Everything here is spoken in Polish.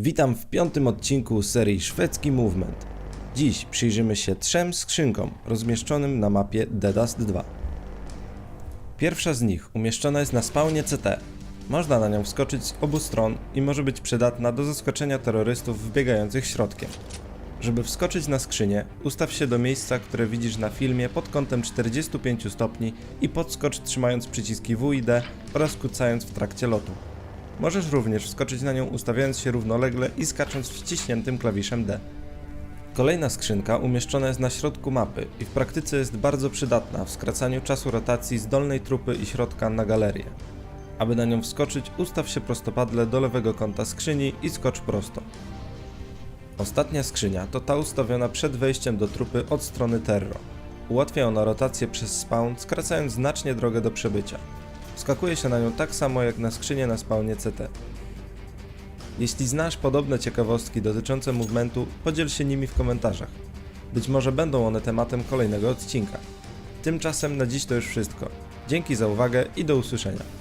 Witam w piątym odcinku serii Szwedzki Movement. Dziś przyjrzymy się trzem skrzynkom rozmieszczonym na mapie The Dust 2. Pierwsza z nich umieszczona jest na spawnie CT. Można na nią wskoczyć z obu stron i może być przydatna do zaskoczenia terrorystów wbiegających środkiem. Żeby wskoczyć na skrzynię, ustaw się do miejsca, które widzisz na filmie pod kątem 45 stopni i podskocz trzymając przyciski W i D oraz kucając w trakcie lotu. Możesz również wskoczyć na nią ustawiając się równolegle i skacząc wciśniętym klawiszem D. Kolejna skrzynka umieszczona jest na środku mapy i w praktyce jest bardzo przydatna w skracaniu czasu rotacji z dolnej trupy i środka na galerię. Aby na nią wskoczyć, ustaw się prostopadle do lewego kąta skrzyni i skocz prosto. Ostatnia skrzynia to ta ustawiona przed wejściem do trupy od strony Terro. Ułatwia ona rotację przez spawn, skracając znacznie drogę do przebycia. Wskakuje się na nią tak samo jak na skrzynię na spawnie CT. Jeśli znasz podobne ciekawostki dotyczące movementu, podziel się nimi w komentarzach. Być może będą one tematem kolejnego odcinka. Tymczasem na dziś to już wszystko. Dzięki za uwagę i do usłyszenia.